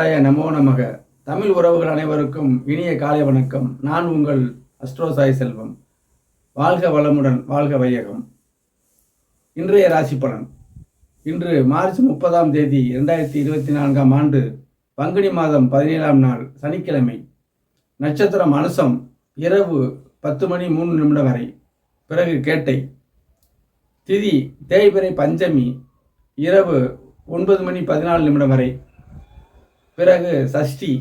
சிவாய நமோ நமக. தமிழ் உறவுகள் அனைவருக்கும் இனிய காலை வணக்கம். நான் உங்கள் அஸ்ட்ரோசாய் செல்வம். வாழ்க வளமுடன் வாழ்க வையகம். இன்றைய ராசி பலன். இன்று மார்ச் முப்பதாம் தேதி இரண்டாயிரத்தி இருபத்தி நான்காம் ஆண்டு பங்குனி மாதம் பதினேழாம் நாள் சனிக்கிழமை. நட்சத்திரம் அனுசம் இரவு பத்து மணி மூணு நிமிடம் வரை. பிறகு கேட்டை. திதி தேய்பிறை பஞ்சமி இரவு ஒன்பது மணி பதினாலு நிமிடம் வரை. பிறகு சஷ்டி.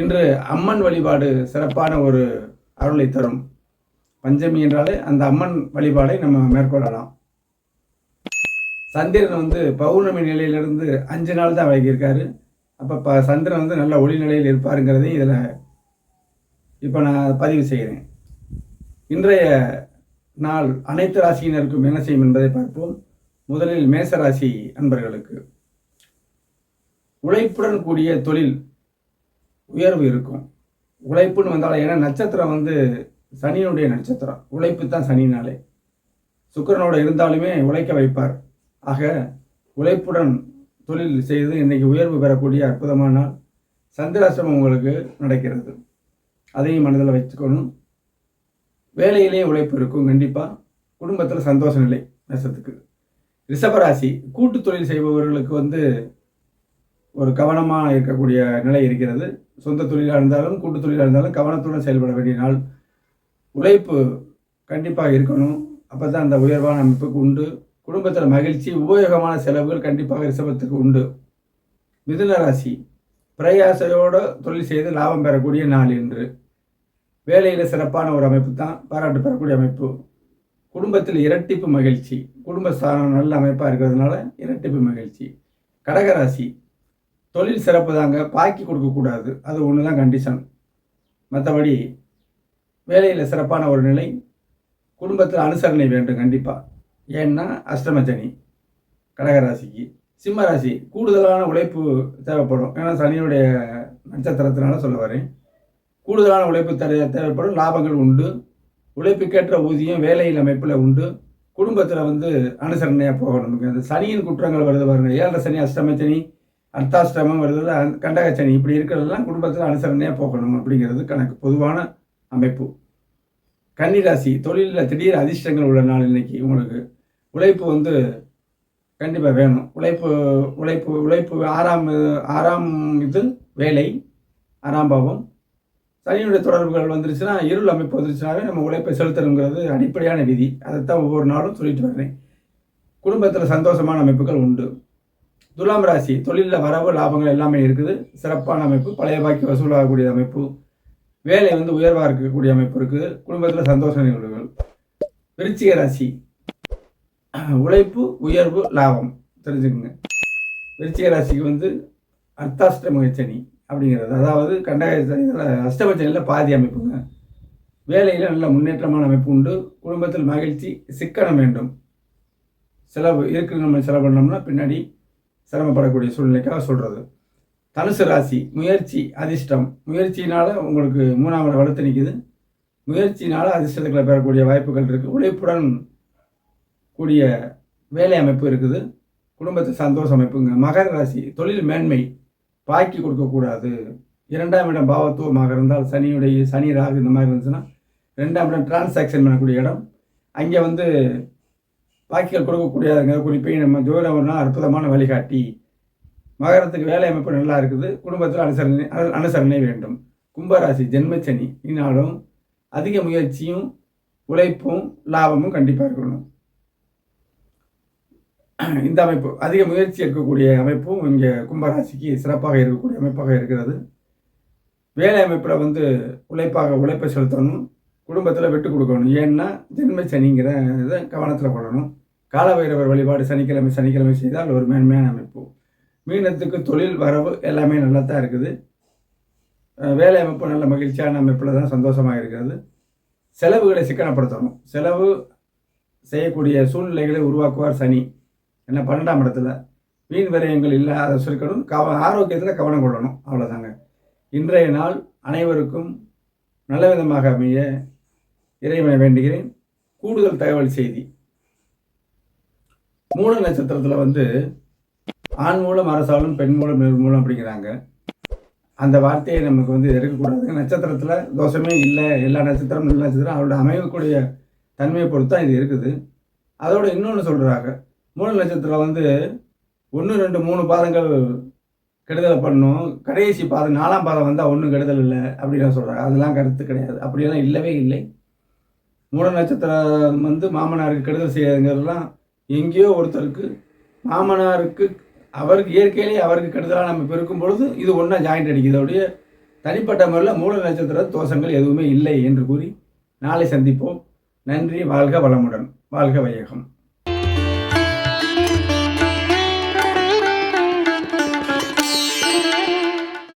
இன்று அம்மன் வழிபாடு சிறப்பான ஒரு அருளை தரும். பஞ்சமி என்றாலே அந்த அம்மன் வழிபாடை நம்ம மேற்கொள்ளலாம். சந்திரன் வந்து பௌர்ணமி நிலையிலிருந்து அஞ்சு நாள் தான் வழங்கியிருக்காரு அப்போ ப சந்திரன் வந்து நல்ல ஒளி நிலையில் இருப்பாருங்கிறதையும் இதில் இப்போ நான் பதிவு செய்கிறேன். இன்றைய நாள் அனைத்து ராசியினருக்கும் என்ன செய்யும் என்பதை பார்ப்போம். முதலில் மேசராசி அன்பர்களுக்கு. உழைப்புடன் கூடிய தொழில் உயர்வு இருக்கும். உழைப்புன்னு வந்தாலும் ஏன்னா நட்சத்திரம் வந்து சனியினுடைய நட்சத்திரம். உழைப்பு தான் சனினாலே சுக்கரனோட இருந்தாலுமே உழைக்க வைப்பார். ஆக உழைப்புடன் தொழில் செய்து இன்னைக்கு உயர்வு பெறக்கூடிய அற்புதமான நாள் சந்திராசிரமம் உங்களுக்கு நடக்கிறது. அதையும் மனதில் வச்சுக்கணும். வேலையிலேயே உழைப்பு இருக்கும் கண்டிப்பாக குடும்பத்தில் சந்தோஷ நிலை நெசத்துக்கு. ரிஷபராசி கூட்டு தொழில் செய்பவர்களுக்கு வந்து ஒரு கவனமாக இருக்கக்கூடிய நிலை இருக்கிறது. சொந்த தொழிலாக இருந்தாலும் கூட்டு தொழிலாக இருந்தாலும் கவனத்துடன் செயல்பட வேண்டிய நாள். உழைப்பு கண்டிப்பாக இருக்கணும். அப்போ தான் அந்த உயர்வான அமைப்புக்கு உண்டு. குடும்பத்தில் மகிழ்ச்சி உபயோகமான செலவுகள் கண்டிப்பாக ரிசபத்துக்கு உண்டு. மிதுன ராசி பிரயாசையோடு தொழில் செய்து லாபம் பெறக்கூடிய நாள் என்று வேலையில் சிறப்பான ஒரு அமைப்பு தான். பாராட்டு பெறக்கூடிய அமைப்பு. குடும்பத்தில் இரட்டிப்பு மகிழ்ச்சி. குடும்ப ஸ்தானம் நல்ல அமைப்பாக இருக்கிறதுனால இரட்டிப்பு மகிழ்ச்சி. கடகராசி தொழில் சிறப்பு தாங்க. பாக்கி கொடுக்கக்கூடாது அது ஒன்று தான் கண்டிஷன் மற்றபடி வேலையில் சிறப்பான ஒரு நிலை குடும்பத்தில் அனுசரணை வேண்டும் கண்டிப்பாக ஏன்னா அஷ்டமச்சனி கடகராசிக்கு சிம்ம ராசி கூடுதலான உழைப்பு தேவைப்படும். ஏன்னா சனியுடைய நட்சத்திரத்தினால சொல்ல வரேன். கூடுதலான உழைப்பு தேவை தேவைப்படும். லாபங்கள் உண்டு. உழைப்புக்கேற்ற ஊதியம் வேலையில் அமைப்பில் உண்டு. குடும்பத்தில் வந்து அனுசரணையாக போகணும். நமக்கு அந்த சனியின் குற்றங்கள் வருது பாருங்கள் ஏழரை சனி அஷ்டமச்சனி அர்த்தாஷ்டமம் வருது கண்டகச்சனி. இப்படி இருக்கிறதெல்லாம் குடும்பத்தில் அனுசரணையாக போகணும் அப்படிங்கிறது கணக்கு பொதுவான அமைப்பு. கன்னிராசி தொழிலில் திடீர் அதிர்ஷ்டங்கள் உள்ள நாள் இன்னைக்கு. உங்களுக்கு உழைப்பு வந்து கண்டிப்பாக வேணும். உழைப்பு உழைப்பு உழைப்பு ஆறாம் ஆறாம் இது வேலை ஆறாம் பாவம். சனியுடைய தொடர்புகள் வந்துருச்சுன்னா இருள் அமைப்பு வந்துருச்சுனாவே நம்ம உழைப்பை செலுத்தணுங்கிறது அடிப்படையான விதி. அதைத்தான் ஒவ்வொரு நாளும் சொல்லிட்டு வர்றேன். குடும்பத்தில் சந்தோஷமான அமைப்புகள் உண்டு. துலாம் ராசி தொழிலில் வரவு லாபங்கள் எல்லாமே இருக்குது. சிறப்பான அமைப்பு பழைய பாக்கி வசூலாகக்கூடிய அமைப்பு. வேலை வந்து உயர்வாக இருக்கக்கூடிய அமைப்பு இருக்குது. குடும்பத்தில் சந்தோஷ நிகழ்வுகள். விருச்சிக ராசி. உழைப்பு உயர்வு லாபம். தெரிஞ்சுக்கோங்க. விருச்சிக ராசிக்கு வந்து அர்த்தாஷ்டம சனி அப்படிங்கிறது. அதாவது கண்டக அஷ்டமச்சனியில் பாதி அமைப்புங்க. வேலையில் நல்ல முன்னேற்றமான அமைப்பு உண்டு. குடும்பத்தில் மகிழ்ச்சி சிக்கனம் வேண்டும். செலவு இருக்கு நம்ம செலவு பண்ணோம்னா பின்னாடி சிரமப்படக்கூடிய சூழ்நிலைக்காக சொல்கிறது தனுசு ராசி முயற்சி அதிர்ஷ்டம். முயற்சியினால் உங்களுக்கு மூணாம் இடம் வலுத்து நிற்குது முயற்சியினால் அதிர்ஷ்டத்துக்களை பெறக்கூடிய வாய்ப்புகள் இருக்குது உழைப்புடன் கூடிய வேலை அமைப்பு இருக்குது. குடும்பத்து சந்தோஷ அமைப்புங்க. மகர ராசி தொழில் மேன்மை பாக்கி கொடுக்கக்கூடாது இரண்டாம் இடம் பாவத்துவமாக இருந்தால் சனியுடைய சனி ராகு இந்த மாதிரி இருந்துச்சுன்னா ரெண்டாம் இடம் டிரான்சாக்ஷன் பண்ணக்கூடிய இடம். அங்கே வந்து பாக்கிகள் கொடுக்கக்கூடியதுங்க குறிப்பையும் நம்ம ஜோதிடம்னா அற்புதமான வழிகாட்டி. மகரத்துக்கு வேலை அமைப்பு நல்லா இருக்குது. குடும்பத்தில் அனுசரணை அனுசரணை வேண்டும். கும்பராசி ஜென்மச்சனி இன்னாலும் அதிக முயற்சியும் உழைப்பும் லாபமும் கண்டிப்பாக இருக்கணும். இந்த அமைப்பு அதிக முயற்சி எடுக்கக்கூடிய அமைப்பும் இங்கே கும்பராசிக்கு சிறப்பாக இருக்கக்கூடிய அமைப்பாக இருக்கிறது. வேலை அமைப்பில் வந்து உழைப்பாக உழைப்பை செலுத்தணும். குடும்பத்தில் விட்டு கொடுக்கணும். ஏன்னா ஜென்ம சனிங்கிற இதை கவனத்தில் கொள்ளணும். காலபைரவர் வழிபாடு சனிக்கிழமை சனிக்கிழமை செய்தால் ஒரு மேன்மையான அமைப்பு. மீனத்துக்கு தொழில் வரவு எல்லாமே நல்லா தான் இருக்குது வேலை அமைப்பு நல்ல மகிழ்ச்சியான அமைப்பில் தான் சந்தோஷமாக இருக்கிறது. செலவுகளை சிக்கனப்படுத்தணும். செலவு செய்யக்கூடிய சூழ்நிலைகளை உருவாக்குவார் சனி. என்ன பன்னெண்டாம் இடத்துல வீண் விரயங்கள் இல்லாத சுருக்கணும் கவ ஆரோக்கியத்தில் கவனம் கொள்ளணும். அவ்வளோதாங்க இன்றைய நாள் அனைவருக்கும் நல்ல விதமாக அமைய இறைவனை வேண்டுகிறேன். கூடுதல் தகவல் செய்தி. மூல நட்சத்திரத்தில் வந்து ஆண் மூலம் அரசாலும் பெண் மூலம் மூலம் அப்படிங்கிறாங்க. அந்த வார்த்தையை நமக்கு வந்து எடுக்கக்கூடாது. நட்சத்திரத்தில் தோஷமே இல்லை. எல்லா நட்சத்திரம் எல்லா நட்சத்திரம். அவரோட அமையக்கூடிய தன்மையை பொறுத்து தான் இது இருக்குது. அதோட இன்னொன்று சொல்கிறாங்க மூல நட்சத்திரம் வந்து ஒன்று ரெண்டு மூணு பாதங்கள் கெடுதலை பண்ணும். கடைசி பாதம் நாலாம் பாதம் வந்தால் ஒன்றும் கெடுதல் இல்லை அப்படின்னு சொல்கிறாங்க அதெல்லாம் கருத்து கிடையாது. அப்படியெல்லாம் இல்லவே இல்லை. மூல நட்சத்திரம் வந்து மாமனாருக்கு கெடுதல் செய்யாதுங்கிறதுலாம் எங்கேயோ ஒருத்தருக்கு மாமனாருக்கு அவருக்கு இயற்கையிலேயே அவருக்கு கெடுதலாக நம்ம பெருக்கும் பொழுது இது ஒன்றா ஜாயிண்ட் அடிக்குது. அப்படியே தனிப்பட்ட முறையில் மூல நட்சத்திர தோஷங்கள் எதுவுமே இல்லை என்று கூறி நாளை சந்திப்போம். நன்றி வாழ்க வளமுடன். வாழ்க வையகம்.